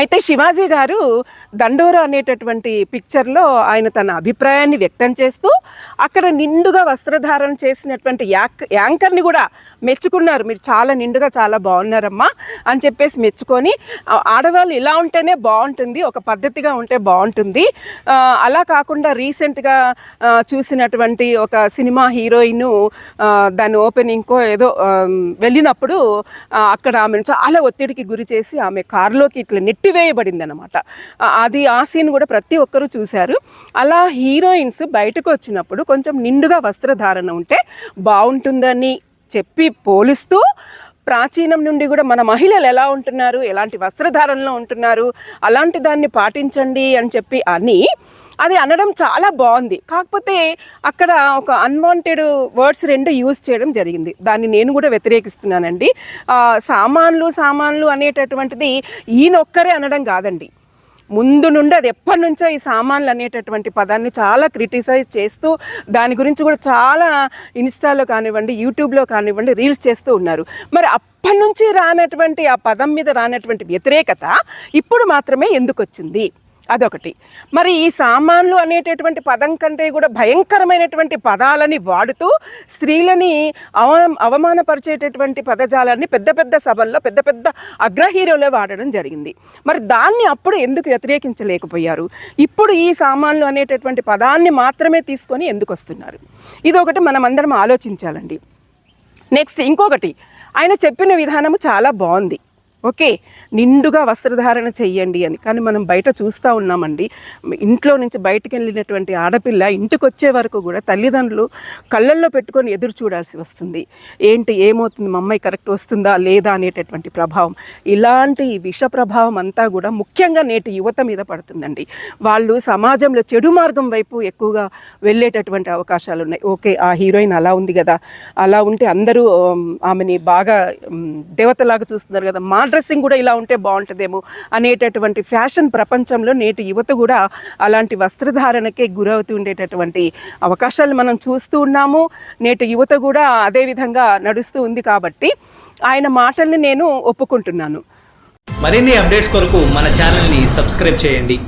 అయితే శివాజీ గారు దండోరా అనేటటువంటి పిక్చర్లో ఆయన తన అభిప్రాయాన్ని వ్యక్తం చేస్తూ అక్కడ నిండుగా వస్త్రధారణ చేసినటువంటి యాక్ యాంకర్ని కూడా మెచ్చుకున్నారు. మీరు చాలా నిండుగా చాలా బాగున్నారమ్మా అని చెప్పేసి మెచ్చుకొని ఆడవాళ్ళు ఇలా ఉంటేనే బాగుంటుంది ఒక పద్ధతిగా ఉంటే బాగుంటుంది. అలా కాకుండా రీసెంట్గా చూసినటువంటి ఒక సినిమా హీరోయిన్ దాని ఓపెనింగ్కో ఏదో వెళ్ళినప్పుడు అక్కడ ఆమెను చాలా ఒత్తిడికి గురి చేసి ఆమె కారులోకి ఇట్లా నెట్టివేయబడింది అనమాట అది ఆ సీన్ కూడా ప్రతి ఒక్కరూ చూశారు. అలా హీరోయిన్స్ బయటకు వచ్చినప్పుడు కొంచెం నిండుగా వస్త్రధారణ ఉంటే బాగుంటుందని చెప్పి పోలుస్తూ ప్రాచీనం నుండి కూడా మన మహిళలు ఎలా ఉంటున్నారు ఎలాంటి వస్త్రధారణలో ఉంటున్నారు అలాంటి దాన్ని పాటించండి అని చెప్పి అని అది అనడం చాలా బాగుంది. కాకపోతే అక్కడ ఒక అన్వాంటెడ్ వర్డ్స్ రెండు యూజ్ చేయడం జరిగింది. దాన్ని నేను కూడా వ్యతిరేకిస్తున్నానండి. సామాన్లు సామాన్లు అనేటటువంటిది ఈయనొక్కరే అనడం కాదండి. ముందు నుండి అది ఎప్పటి నుంచో ఈ సామాన్లు అనేటటువంటి పదాన్ని చాలా క్రిటిసైజ్ చేస్తూ దాని గురించి కూడా చాలా ఇన్స్టాలో కానివ్వండి యూట్యూబ్లో కానివ్వండి రీల్స్ చేస్తూ ఉన్నారు. మరి అప్పటి నుంచి రానటువంటి ఆ పదం మీద రానటువంటి వ్యతిరేకత ఇప్పుడు మాత్రమే ఎందుకు వచ్చింది అదొకటి. మరి ఈ సామాన్లు అనేటటువంటి పదం కంటే కూడా భయంకరమైనటువంటి పదాలని వాడుతూ స్త్రీలని అవ అవమానపరిచేటటువంటి పదజాలాన్ని పెద్ద పెద్ద సభల్లో పెద్ద పెద్ద అగ్రహీరోలే వాడడం జరిగింది. మరి దాన్ని అప్పుడు ఎందుకు వ్యతిరేకించలేకపోయారు? ఇప్పుడు ఈ సామాన్లు అనేటటువంటి పదాన్ని మాత్రమే తీసుకొని ఎందుకు వస్తున్నారు? ఇదొకటి మనమందరం మనం అందరం ఆలోచించాలండి. నెక్స్ట్ ఇంకొకటి ఆయన చెప్పిన విధానము చాలా బాగుంది. ఓకే నిండుగా వస్త్రధారణ చెయ్యండి అని. కానీ మనం బయట చూస్తూ ఉన్నామండి. ఇంట్లో నుంచి బయటికి వెళ్ళినటువంటి ఆడపిల్ల ఇంటికి వచ్చే వరకు కూడా తల్లిదండ్రులు కళ్ళల్లో పెట్టుకొని ఎదురు చూడాల్సి వస్తుంది. ఏంటి ఏమవుతుంది? మా అమ్మాయి కరెక్ట్ వస్తుందా? లేదా? అనేటటువంటి ప్రభావం. ఇలాంటి విష ప్రభావం అంతా కూడా ముఖ్యంగా నేటి యువత మీద పడుతుందండి. వాళ్ళు సమాజంలో చెడు మార్గం వైపు ఎక్కువగా వెళ్ళేటటువంటి అవకాశాలు ఉన్నాయి. ఓకే ఆ హీరోయిన్ అలా ఉంది కదా. అలా ఉంటే అందరూ ఆమెని బాగా దేవతలాగా చూస్తున్నారు కదా. మా డ్రెస్సింగ్ కూడా ఇలా ఉంటే బాగుంటుందేమో అనేటటువంటి ఫ్యాషన్ ప్రపంచంలో నేటి యువత కూడా అలాంటి వస్త్రధారణకే గురవుతూ ఉండేటటువంటి అవకాశాలు మనం చూస్తూ ఉన్నాము. నేటి యువత కూడా అదే విధంగా నడుస్తూ ఉంది కాబట్టి ఆయన మాటల్ని నేను ఒప్పుకుంటున్నాను. మరిన్ని అప్డేట్స్ కొరకు మన ఛానల్ని సబ్స్క్రైబ్ చేయండి.